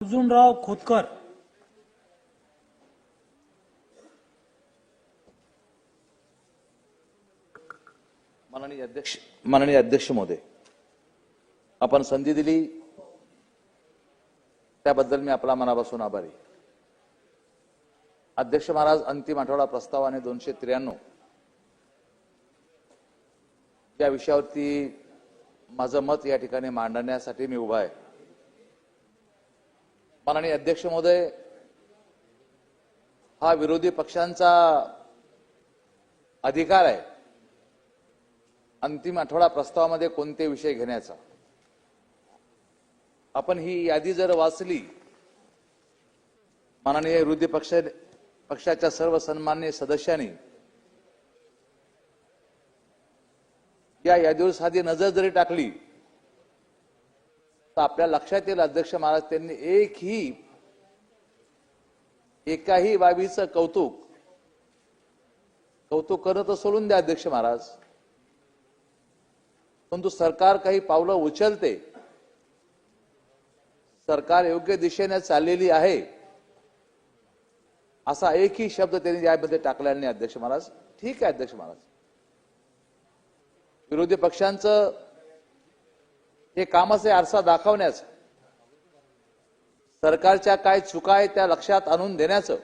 अर्जुनराव खोतकर. माननीय अध्यक्ष माननीय अध्यक्ष महोदय आपण संधी दिली. त्याबद्दल मी आपला मनापासून आभारी. अध्यक्ष महाराज अंतिम आठवडा प्रस्तावाने दोनशे त्र्याण्णव. या विषयावरती माझं मत या ठिकाणी मांडण्यासाठी मी उभा आहे. माननीय अध्यक्ष महोदय हा विरोधी पक्षांचा अधिकार आहे. अंतिम आठवडा प्रस्तावामध्ये कोणते विषय घेण्याचा? आपण ही यादी जर वाचली माननीय विरोधी पक्ष पक्षाच्या सर्व सन्मान्य सदस्यांनी या यादीवर साधी नजर जरी टाकली तर आपल्या लक्षात येईल अध्यक्ष महाराज त्यांनी एकही एकाही बाबीचं कौतुक कौतुक करणं तर सोडून द्या अध्यक्ष महाराज. परंतु सरकार काही पावलं उचलते. सरकार योग्य दिशेने चाललेली आहे. असा एकही शब्द त्यांनी यामध्ये टाकला नाही अध्यक्ष महाराज. ठीक आहे अध्यक्ष महाराज. विरोधी पक्षांचं हे कामाचे आरसा दाखवण्याचं. सरकारच्या काय चुका आहे त्या लक्षात आणून देण्याचं.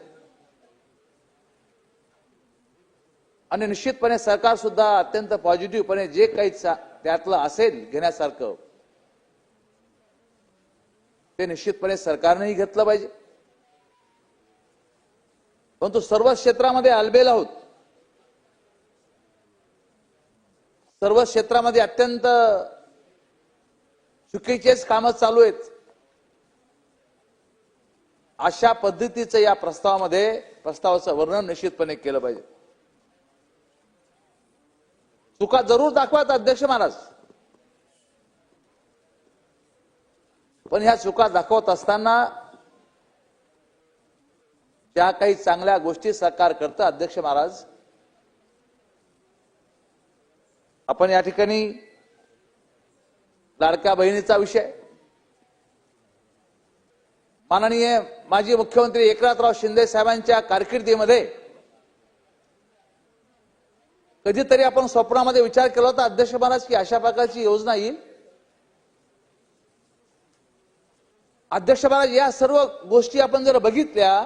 आणि निश्चितपणे सरकार सुद्धा अत्यंत पॉझिटिव्हपणे जे काही त्यातलं असेल घेण्यासारखं ते निश्चितपणे सरकारनेही घेतलं पाहिजे. परंतु सर्व क्षेत्रामध्ये अलबेल आहोत. सर्व क्षेत्रामध्ये अत्यंत चुकीचेच कामं चालू आहेत. अशा पद्धतीचं या प्रस्तावामध्ये प्रस्तावाचं वर्णन निश्चितपणे केलं पाहिजे. चुका जरूर दाखवात अध्यक्ष महाराज. पण ह्या चुका दाखवत असताना ज्या काही चांगल्या गोष्टी सरकार करतं अध्यक्ष महाराज आपण या ठिकाणी लाडक्या बहिणीचा विषय. माननीय माजी मुख्यमंत्री एकनाथराव शिंदे साहेबांच्या कारकिर्दीमध्ये कधीतरी आपण स्वप्नामध्ये विचार केला होता अध्यक्ष महाराज की अशा प्रकारची योजना येईल? अध्यक्ष महाराज या सर्व गोष्टी आपण जर बघितल्या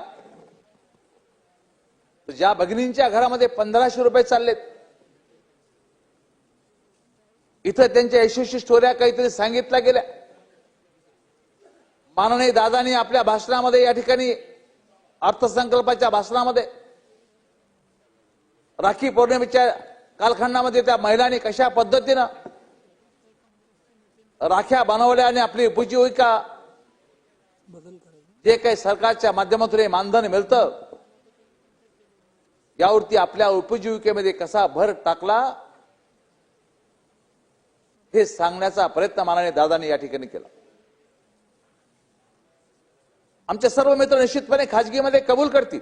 ज्या भगिनींच्या घरामध्ये पंधराशे रुपये चाललेत इथं त्यांच्या यशस्वी स्टोऱ्या काहीतरी सांगितल्या गेल्या. माननीय दादानी आपल्या भाषणामध्ये या ठिकाणी अर्थसंकल्पाच्या भाषणामध्ये राखी पौर्णिमेच्या कालखंडामध्ये त्या महिलांनी कशा पद्धतीनं राख्या बनवल्या आणि आपली उपजीविका जे काही सरकारच्या माध्यमातून हे मानधन मिळतं यावरती आपल्या उपजीविकेमध्ये कसा भर टाकला हे सांगण्याचा प्रयत्न मानाने दादांनी या ठिकाणी केला. आमचे सर्व मित्र निश्चितपणे खाजगीमध्ये कबूल करतील.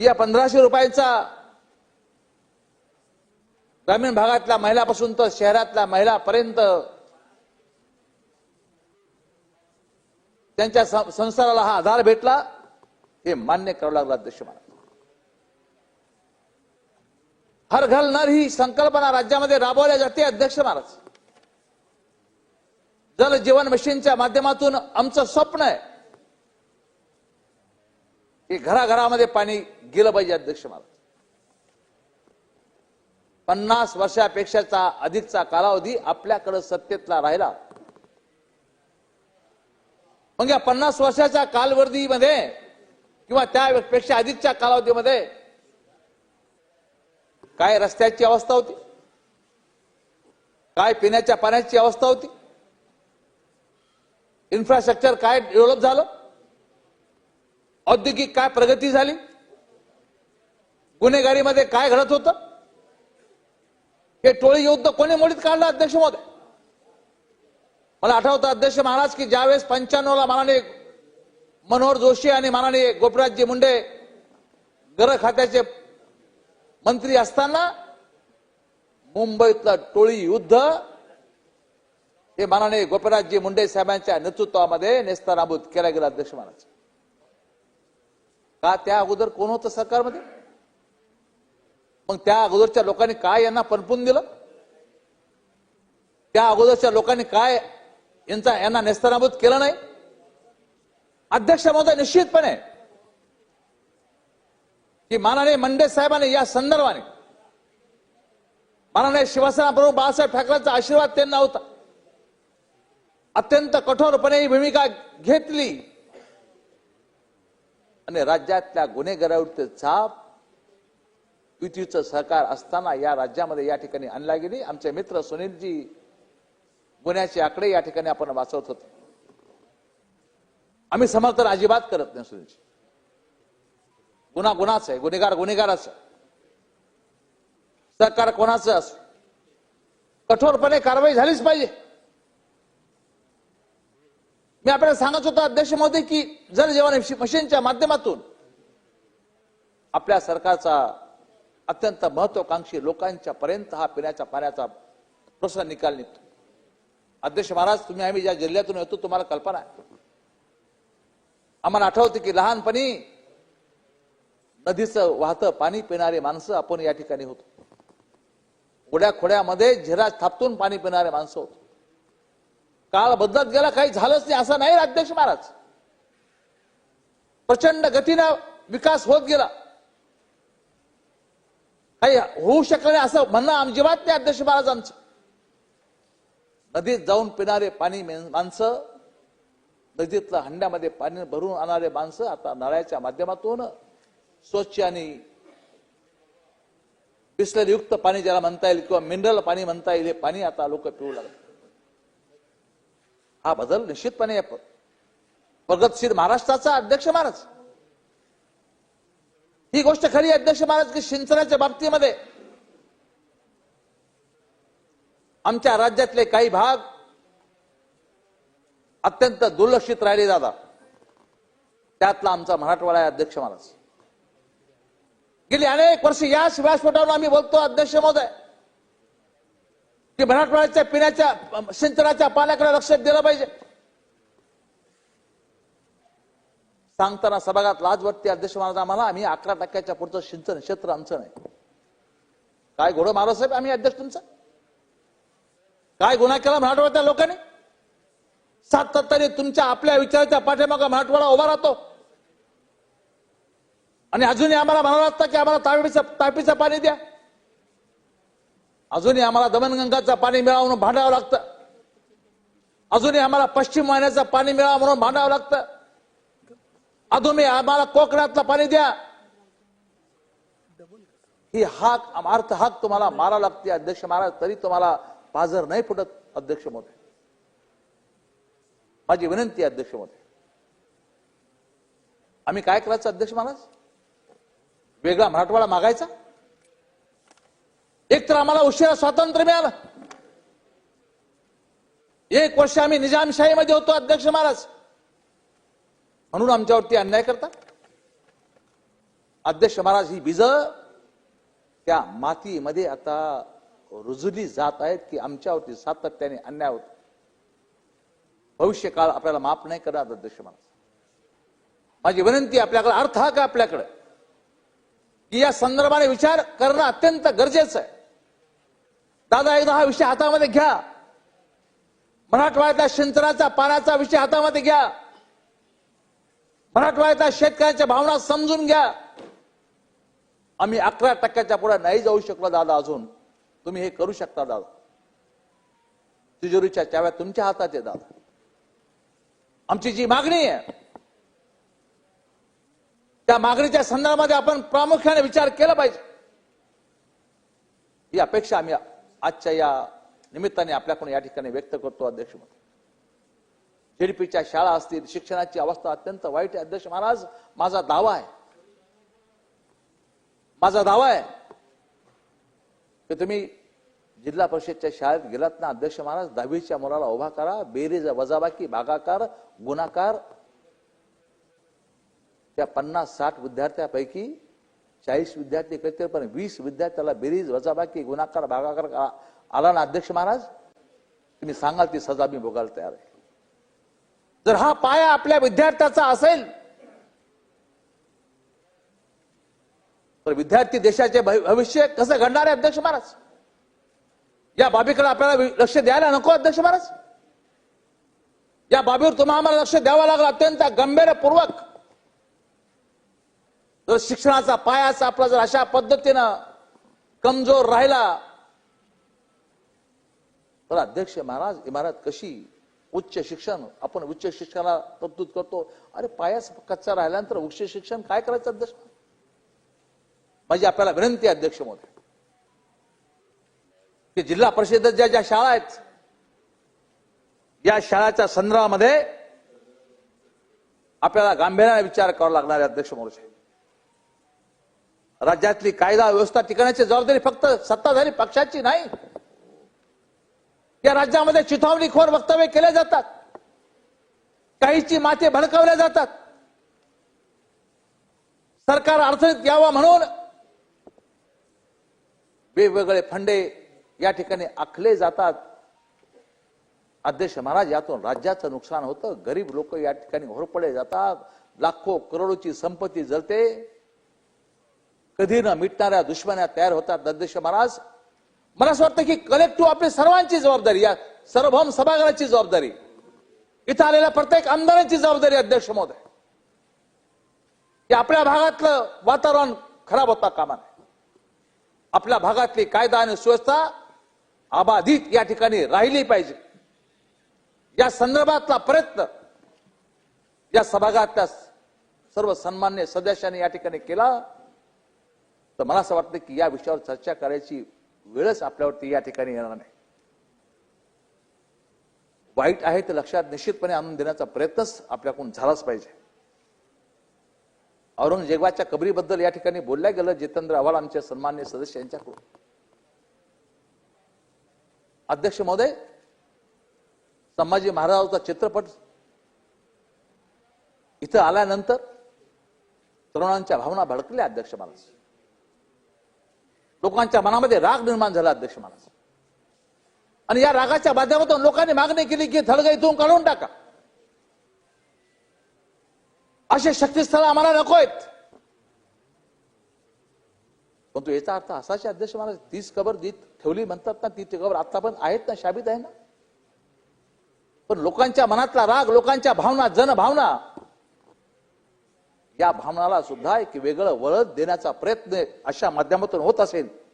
या पंधराशे रुपयांचा ग्रामीण भागातल्या महिलापासून तर शहरातल्या महिलापर्यंत त्यांच्या सं- संसाराला हा आधार भेटला हे मान्य करावं लागलं अध्यक्ष मला. हर घर नर ही संकल्पना राज्यामध्ये राबवल्या जाते अध्यक्ष महाराज. जल जीवन मिशनच्या माध्यमातून आमचं स्वप्न आहे की घराघरामध्ये पाणी गेलं पाहिजे अध्यक्ष महाराज. पन्नास वर्षापेक्षाचा अधिकचा कालावधी आपल्याकडे सत्तेतला राहिला. मग या पन्नास वर्षाच्या कालावधीमध्ये किंवा त्यापेक्षा अधिकच्या कालावधीमध्ये काय रस्त्याची अवस्था होती? काय पिण्याच्या पाण्याची अवस्था होती? इन्फ्रास्ट्रक्चर काय डेव्हलप झालं? औद्योगिक काय प्रगती झाली? गुन्हेगारीमध्ये काय घडत होतं? हे टोळी युद्ध कोणी मोडीत काढलं अध्यक्ष महोदय? मला आठवतं अध्यक्ष महाराज की ज्यावेळेस पंच्याण्णवला माननीय मनोहर जोशी आणि माननीय गोपीराजजी मुंडे गृह खात्याचे मंत्री असताना मुंबईतलं टोळी युद्ध हे मानाने गोपीनाथजी मुंडे साहेबांच्या नेतृत्वामध्ये नेस्तानाबूत केला गेला अध्यक्ष महाराज का त्या अगोदर कोण होतं सरकारमध्ये? मग त्या अगोदरच्या लोकांनी काय यांना पणपून दिलं? त्या अगोदरच्या लोकांनी काय यांचा यांना नेस्तनाबूत केलं नाही? अध्यक्ष महोदय निश्चितपणे की मानाने मंडे साहेबांनी या संदर्भाने मानाने शिवसेना प्रमुख बाळासाहेब ठाकरेंचा आशीर्वाद त्यांना होता. अत्यंत कठोरपणे ही भूमिका घेतली. आणि राज्यातल्या गुन्हेगारावरती छाप युतीचं सहकार असताना या राज्यामध्ये या ठिकाणी आणला गेली. आमचे मित्र सुनीलजी गुन्ह्याचे आकडे या ठिकाणी आपण वाचवत होतो. आम्ही समर्थन अजिबात करत नाही सुनीलजी. गुन्हा गुन्हाच आहे गुन्हेगार गुन्हेगारच आहे. सरकार कोणाचं असो. कठोरपणे कारवाई झालीच पाहिजे. मी आपल्याला सांगत होतो अध्यक्ष मोदी की जल जीवन मिशनच्या माध्यमातून आपल्या सरकारचा अत्यंत महत्वाकांक्षी लोकांच्या पर्यंत हा पिण्याच्या पाण्याचा प्रश्न निकाल निघतो. अध्यक्ष महाराज तुम्ही आम्ही ज्या जिल्ह्यातून येतो तुम्हाला कल्पना आहे. आम्हाला आठवते की लहानपणी नदीचं वाहतं पाणी पिणारे माणसं आपण या ठिकाणी होतो. उड्या खोड्यामध्ये झिरा थापतून पाणी पिणारे माणसं होतो. काळ बदलत गेला काही झालंच नाही असं नाही अध्यक्ष महाराज. प्रचंड गतीनं विकास होत गेला. काही होऊ शकलं नाही असं म्हणणं अजिबात नाही अध्यक्ष महाराज आमचं. नदीत जाऊन पिणारे पाणी माणसं नदीतलं हंड्यामध्ये पाणी भरून आणणारे माणसं आता नळ्याच्या माध्यमातून स्वच्छ आणि बिस्लरीयुक्त पाणी ज्याला म्हणता येईल किंवा मिनरल पाणी म्हणता येईल हे पाणी आता लोक पिऊ लागले. हा बदल निश्चितपणे प्रगतशील महाराष्ट्राचा अध्यक्ष महाराज. ही गोष्ट खरी अध्यक्ष महाराज की सिंचनाच्या बाबतीमध्ये आमच्या राज्यातले काही भाग अत्यंत दुर्लक्षित राहिले दादा. त्यातला आमचा मराठवाडा आहे अध्यक्ष महाराज. गेली अनेक वर्ष या व्यासपीठावर आम्ही बोलतो अध्यक्ष महोदय. की मराठवाड्याच्या पिण्याच्या सिंचनाच्या पाण्याकडे लक्ष दिलं पाहिजे. सांगताना सभागात लाज वाटते अध्यक्ष महाराज आम्हाला आम्ही अकरा टक्क्याच्या पुढचं सिंचन क्षेत्र आमचं नाही. काय घोडं मारो साहेब आम्ही अध्यक्ष तुमचा. काय गुन्हा केला मराठवाड्यातल्या लोकांनी? सातत्याने तुमच्या आपल्या विचाराच्या पाठीमागं मराठवाडा उभा राहतो. आणि अजूनही आम्हाला म्हणावं लागतं की आम्हाला तापीचं तापीचं पाणी द्या. अजूनही आम्हाला दमनगंगाचं पाणी मिळावं म्हणून भांडावं लागतं. अजूनही आम्हाला पश्चिम वाहिन्याचं पाणी मिळावं म्हणून भांडावं लागतं. अजूनही आम्हाला कोकणातलं पाणी द्या. ही हाक अर्थ हाक तुम्हाला मारा लागते अध्यक्ष महाराज तरी तुम्हाला पाजर नाही फुटत अध्यक्ष मोठे. माझी विनंती आहे अध्यक्ष मोठे. आम्ही काय करायचं अध्यक्ष महाराज? वेगळा मराठवाडा मागायचा? एक तर आम्हाला उशिरा स्वातंत्र्य मिळालं. एक वर्ष आम्ही निजामशाहीमध्ये होतो अध्यक्ष महाराज. म्हणून आमच्यावरती अन्याय करता. अध्यक्ष महाराज ही बीज त्या मातीमध्ये आता रुजली जात आहेत की आमच्यावरती सातत्याने अन्याय होतो. भविष्य काळ आपल्याला माफ नाही करणार अध्यक्ष महाराज. माझी विनंती आपल्याकडे अर्थ हा का आपल्याकडे? की या संदर्भाने विचार करणं अत्यंत गरजेचं आहे. दादा एकदा हा विषय हातामध्ये घ्या. मराठवाड्यातल्या सिंचनाचा पाण्याचा विषय हातामध्ये घ्या. मराठवाड्यातल्या शेतकऱ्यांच्या भावना समजून घ्या. आम्ही अकरा टक्क्याच्या पुढे नाही जाऊ शकलो दादा अजून. तुम्ही हे करू शकता दादा. तिजोरीच्या चाव्या तुमच्या हातात आहे दादा. आमची जी मागणी आहे त्या मागणीच्या संदर्भामध्ये आपण प्रामुख्याने विचार केला पाहिजे. ही अपेक्षा आम्ही आजच्या या निमित्ताने आपल्याकडून या ठिकाणी व्यक्त करतो अध्यक्ष झेडपीच्या शाळा असतील शिक्षणाची अवस्था अत्यंत वाईट आहे. अध्यक्ष महाराज माझा दावा आहे. माझा दावा आहे की तुम्ही जिल्हा परिषदच्या शाळेत गेलात ना अध्यक्ष महाराज दहावीच्या मुलाला उभा करा बेरीज वजाबाकी भागाकार गुणाकार त्या पन्नास साठ विद्यार्थ्यापैकी चाळीस विद्यार्थी करतील पण वीस विद्यार्थ्याला बेरीज वजाबाकी गुणाकार भागाकार आला ना अध्यक्ष महाराज? तुम्ही सांगाल ती सजा मी भोगायला तयार आहे. जर हा पाया आपल्या विद्यार्थ्याचा असेल तर विद्यार्थी देशाचे भविष्य कसं घडणार आहे अध्यक्ष महाराज? या बाबीकडे आपल्याला लक्ष द्यायला नको अध्यक्ष महाराज? या बाबीवर तुम्हाला आम्हाला लक्ष द्यावं लागलं अत्यंत गंभीरपूर्वक. जर शिक्षणाचा पायाच आपला जर अशा पद्धतीनं कमजोर राहिला तर अध्यक्ष महाराज इमारत कशी? उच्च शिक्षण आपण उच्च शिक्षणाला तरतूद करतो. अरे पायाच कच्चा राहिल्यानंतर उच्च शिक्षण काय करायचं अध्यक्ष? माझी आपल्याला विनंती आहे अध्यक्ष मोदी की जिल्हा परिषदेत ज्या ज्या शाळा आहेत या शाळाच्या संदर्भामध्ये आपल्याला गांभीर्याने विचार करावा लागणार आहे अध्यक्ष महोदय. राज्यातली कायदा व्यवस्था टिकवण्याची जबाबदारी फक्त सत्ताधारी पक्षाची नाही. या राज्यामध्ये चिथावणीखोर वक्तव्य केले जातात. काहीची माते भडकावल्या जातात. सरकार अडचणीत यावं म्हणून वेगवेगळे फंडे या ठिकाणी आखले जातात. अध्यक्ष महाराज यातून राज्याचं नुकसान होतं. गरीब लोक या ठिकाणी होरपडले जातात. लाखो करोडोची संपत्ती जळते. कधी न मिटणाऱ्या दुश्मन्या तयार होतात दद्देश महाराज. मला असं वाटतं की कलेक्टिव्ह आपली सर्वांची जबाबदारी या सर्वभौम सभागृहाची जबाबदारी इथं आलेल्या प्रत्येक आमदारांची जबाबदारी अध्यक्ष महोदय. की आपल्या भागातलं वातावरण खराब होता कामा नये. आपल्या भागातली कायदा आणि सुव्यवस्था अबाधित या ठिकाणी राहिली पाहिजे. या संदर्भातला प्रयत्न या सभागृहातल्या सर्व सन्मान्य सदस्यांनी या ठिकाणी केला. तर मला असं वाटतं की या विषयावर चर्चा करायची वेळच आपल्यावरती या ठिकाणी येणार नाही. वाईट आहे ते लक्षात निश्चितपणे आणून देण्याचा प्रयत्नच आपल्याकडून झालाच पाहिजे. औरंगजेबाच्या कबरीबद्दल या ठिकाणी बोलल्या गेलं जितेंद्र आव्हाड आमचे सन्मान्य सदस्य यांच्याकडून. अध्यक्ष महोदय संभाजी महाराजांचा चित्रपट इथं आल्यानंतर तरुणांच्या भावना भडकल्या अध्यक्ष महाराज. लोकांच्या मनामध्ये राग निर्माण झाला अध्यक्ष महाराज. आणि या रागाच्या माध्यमातून लोकांनी मागणी केली की थडग इथून काढून टाका. असे शक्तीस्थळ आम्हाला नको आहेत. परंतु याचा अर्थ असाच अध्यक्ष महाराज तीच कबर जी ठेवली म्हणतात ना ती ती कबर आता पण आहेत ना शाबित आहे ना. पण लोकांच्या मनातला राग लोकांच्या भावना जनभावना या भावनाला सुद्धा एक वेगळं वळत देण्याचा प्रयत्न अशा माध्यमातून होत असेल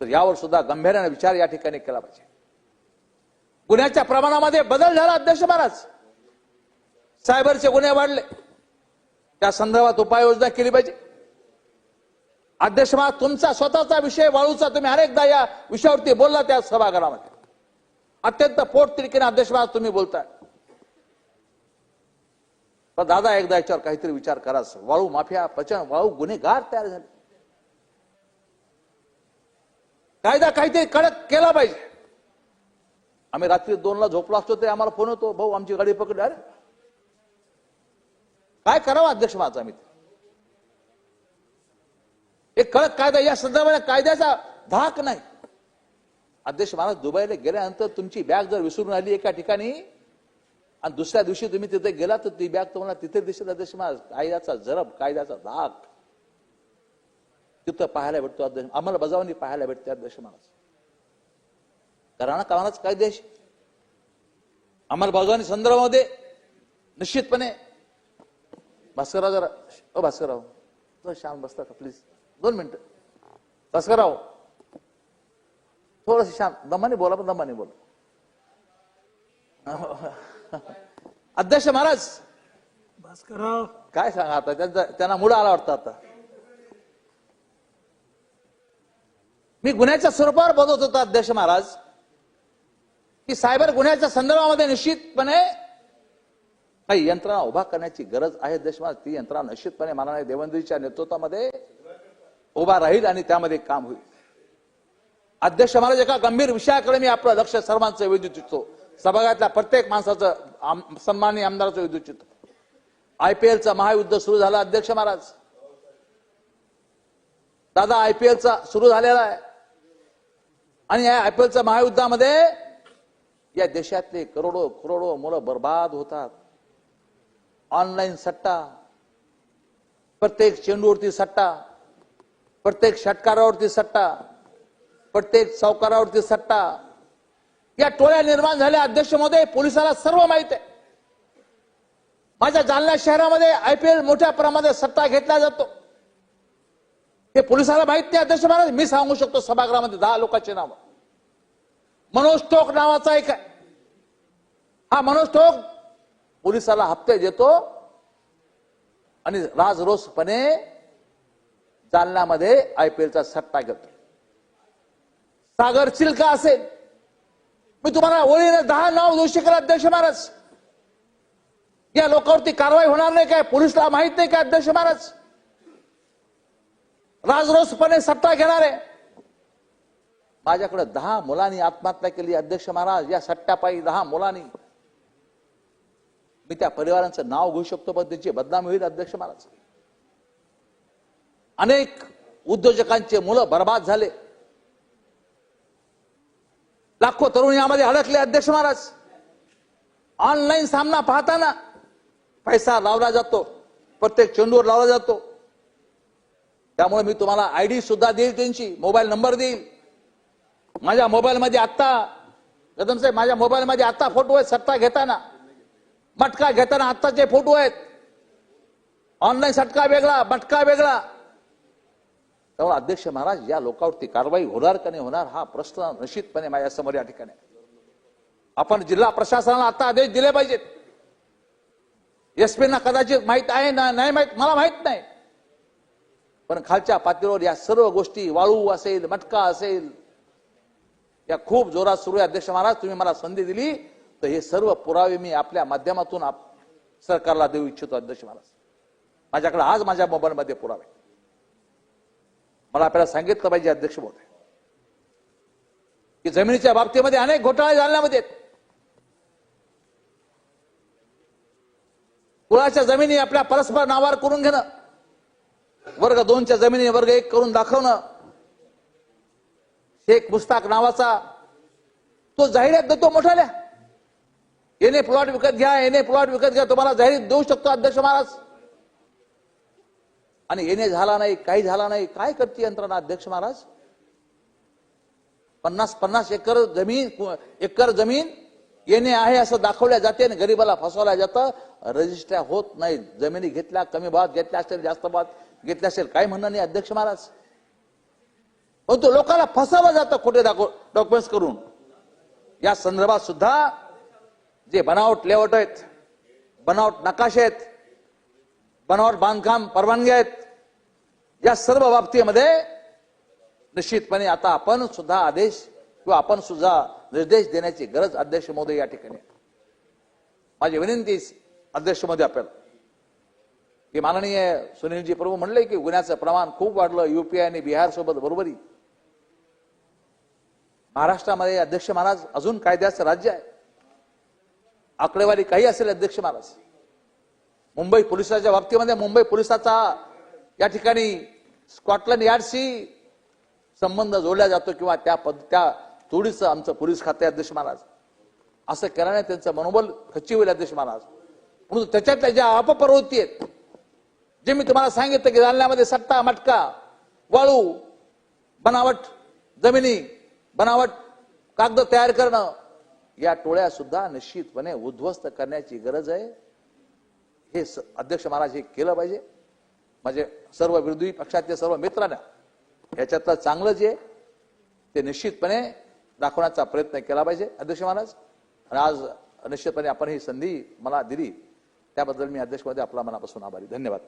तर यावर सुद्धा गंभीर्याने विचार या ठिकाणी केला पाहिजे. गुन्ह्याच्या प्रमाणामध्ये बदल झाला अध्यक्ष महाराज. सायबरचे गुन्हे वाढले. त्या संदर्भात उपाययोजना केली पाहिजे. अध्यक्ष महाराज तुमचा स्वतःचा विषय वाळूचा तुम्ही अनेकदा या विषयावरती बोलला त्या सभागृहामध्ये. अत्यंत पोटतिडकीने अध्यक्ष महाराज तुम्ही बोलताय. पण दादा एकदा याच्यावर काहीतरी विचार करा. वाळू माफिया पचन वाळू गुन्हेगार तयार झाले. कायदा काहीतरी कडक केला पाहिजे. आम्ही रात्री दोनला झोपलो असतो ते आम्हाला फोन होतो भाऊ आमची गाडी पकडली. अरे. काय करावं अध्यक्ष माझा आम्ही? एक कडक कायदा या संदर्भात कायद्याचा धाक नाही. अध्यक्ष महाराज दुबईला गेल्यानंतर तुमची बॅग जर विसरून आली एका ठिकाणी आणि दुसऱ्या दिवशी तुम्ही तिथे गेला तर ती बॅग तुम्हाला तिथे दिसेल अध्यक्ष महाराज कायद्याचा जरब कायद्याचा धाक. तिथं पाहायला भेटतो अध्यक्ष आम्हाला बजावणी पाहायला भेटते अध्यक्ष महाराज करा कामालाच कायदेश आम्हाला बजावणी संदर्भामध्ये निश्चितपणे भास्करराव जरा ओ भास्करराव. जरा शांत बसता का प्लीज दोन मिनिटं. भास्करराव. थोडस शांत. दमाने बोला पण दमाने बोला. अध्यक्ष महाराज. भास्करराव काय सांगा आता? त्यांचा त्यांना मुड आला वाटतं आता. मी गुन्ह्याच्या स्वरूपावर बोलत होतो अध्यक्ष महाराज. की सायबर गुन्ह्याच्या संदर्भामध्ये निश्चितपणे काही यंत्रणा उभा करण्याची गरज आहे अध्यक्ष महाराज. ती यंत्रणा निश्चितपणे माननीय देवेंद्रजीच्या नेतृत्वामध्ये उभा राहील आणि त्यामध्ये काम होईल. अध्यक्ष महाराज एका गंभीर विषयाकडे मी आपलं लक्ष सर्वांचं वेधू इच्छितो सभागृहातल्या प्रत्येक माणसाचं आम- सन्माननीय आमदाराचं युद्धित आय पी एलचा महायुद्ध सुरू झाला अध्यक्ष महाराज. दादा आयपीएलचा सुरू झालेला आहे. आणि या आयपीएलच्या महायुद्धामध्ये या देशातले करोडो करोडो मुलं बर्बाद होतात. ऑनलाईन सट्टा प्रत्येक चेंडूवरती सट्टा प्रत्येक षटकारावरती सट्टा प्रत्येक चौकारावरती सट्टा या टोळ्या निर्माण झाल्या. अध्यक्ष महोदय पोलिसाला सर्व माहीत आहे. माझ्या जालना शहरामध्ये आयपीएल मोठ्या प्रमाणात सट्टा घेतला जातो. हे पोलिसाला माहीत नाही अध्यक्ष महाराज. मी सांगू शकतो सभागृहामध्ये दहा लोकांचे नाव. मनोज टोक नावाचा एक आहे. हा मनोज टोक पोलिसाला हप्ते देतो आणि राजरोसपणे जालन्यामध्ये आयपीएलचा सट्टा घेतो. सागर चिल्का असेल. मी तुम्हाला ओळीने दहा नाव देऊ शकेल अध्यक्ष महाराज. या लोकांवरती कारवाई होणार नाही काय? पोलिसला माहीत नाही काय अध्यक्ष महाराज? राजरोसपणे सट्टा घेणार. आहे माझ्याकडे दहा मुलांनी आत्महत्या केली अध्यक्ष महाराज. या सट्ट्यापायी दहा मुलांनी. मी त्या परिवारांचं नाव घेऊ शकतो पण त्यांची बदनामी होईल अध्यक्ष महाराज. अनेक उद्योजकांचे मुलं बर्बाद झाले. लाखो तरुण यामध्ये अडकले अध्यक्ष महाराज. ऑनलाईन सामना पाहताना पैसा लावला जातो. प्रत्येक चेंडूवर लावला जातो. त्यामुळे मी तुम्हाला आयडी सुद्धा देईल त्यांची मोबाईल नंबर देईल. माझ्या मोबाईलमध्ये आत्ता कदम साहेब माझ्या मोबाईलमध्ये आत्ता फोटो आहेत सट्टा घेताना. मटका घेताना आत्ताचे फोटो आहेत. ऑनलाईन सटका वेगळा मटका वेगळा. त्यामुळे अध्यक्ष महाराज या लोकांवरती कारवाई होणार का नाही होणार हा प्रश्न निश्चितपणे माझ्यासमोर या ठिकाणी आपण जिल्हा प्रशासनाला आता आदेश दिले पाहिजेत. एसपीना कदाचित माहीत आहे ना नाही माहीत मला माहीत नाही. पण खालच्या पातळीवर या सर्व गोष्टी वाळू असेल मटका असेल या खूप जोरात सुरू आहे. अध्यक्ष महाराज तुम्ही मला संधी दिली तर हे सर्व पुरावे मी आपल्या माध्यमातून आप- सरकारला देऊ इच्छितो अध्यक्ष महाराज. माझ्याकडे आज माझ्या मोबाईलमध्ये पुरावे. मला आपल्याला सांगितलं पाहिजे अध्यक्ष महोदय. की जमिनीच्या बाबतीमध्ये अनेक घोटाळे जालन्यामध्ये आहेत. कुळाच्या जमिनी आपल्या परस्पर नावार करून घेणं वर्ग दोनच्या जमिनी वर्ग एक करून दाखवणं शेख मुस्ताक नावाचा तो जाहिरात देतो मोठाल्या. येणे प्लॉट विकत घ्या येणे प्लॉट विकत घ्या तुम्हाला जाहीर देऊ शकतो अध्यक्ष महाराज. आणि येणे झाला नाही काही झाला नाही काय करते यंत्रणा अध्यक्ष महाराज? पन्नास पन्नास एकर जमीन एकर जमीन येणे आहे असं दाखवल्या जाते आणि गरीबाला फसवल्या जातं. रजिस्ट्र्या होत नाही जमिनी घेतल्या कमी भावात घेतल्या असेल जास्त भावात घेतल्या असेल काय म्हणणं नाही अध्यक्ष महाराज. परंतु लोकांना फसावं जातं खोटे डॉक्युमेंट्स करून. या संदर्भात सुद्धा जे बनावट लेआउट आहेत बनावट नकाशे आहेत बनावट बांधकाम परवानग्या आहेत या सर्व बाबतीमध्ये निश्चितपणे आता आपण सुद्धा आदेश किंवा आपण सुद्धा निर्देश देण्याची गरज अध्यक्ष महोदय या ठिकाणी माझी विनंती अध्यक्ष महोदय आपल्याला. की माननीय सुनीलजी प्रभू म्हणले की गुन्ह्याचं प्रमाण खूप वाढलं युपीआय आणि बिहार सोबत बरोबरी. महाराष्ट्रामध्ये अध्यक्ष महाराज अजून कायद्याचं राज्य आहे. आकडेवारी काही असेल अध्यक्ष महाराज. मुंबई पोलिसाच्या बाबतीमध्ये मुंबई पोलिसाचा या ठिकाणी स्कॉटलंड यार्डशी संबंध जोडला जातो किंवा त्या पद त्या जोडीचं आमचं पोलीस खाते अध्यक्ष महाराज. असं केल्याने त्यांचं मनोबल खच्ची होईल अध्यक्ष महाराज. म्हणून त्याच्यातल्या ज्या अपप्रवृत्ती आहेत जे मी तुम्हाला सांगितलं की जालन्यामध्ये सट्टा मटका वाळू बनावट जमिनी बनावट कागद तयार करणं या टोळ्या सुद्धा निश्चितपणे उद्ध्वस्त करण्याची गरज आहे. हे स- अध्यक्ष महाराज हे केलं पाहिजे. म्हणजे सर्व विरोधी पक्षातले सर्व मित्रांना याच्यातलं चांगलं जे ते निश्चितपणे दाखवण्याचा प्रयत्न केला पाहिजे अध्यक्ष महाराज. आणि आज निश्चितपणे आपण ही संधी मला दिली. त्याबद्दल मी अध्यक्षमध्ये आपला मनापासून आभारी. धन्यवाद.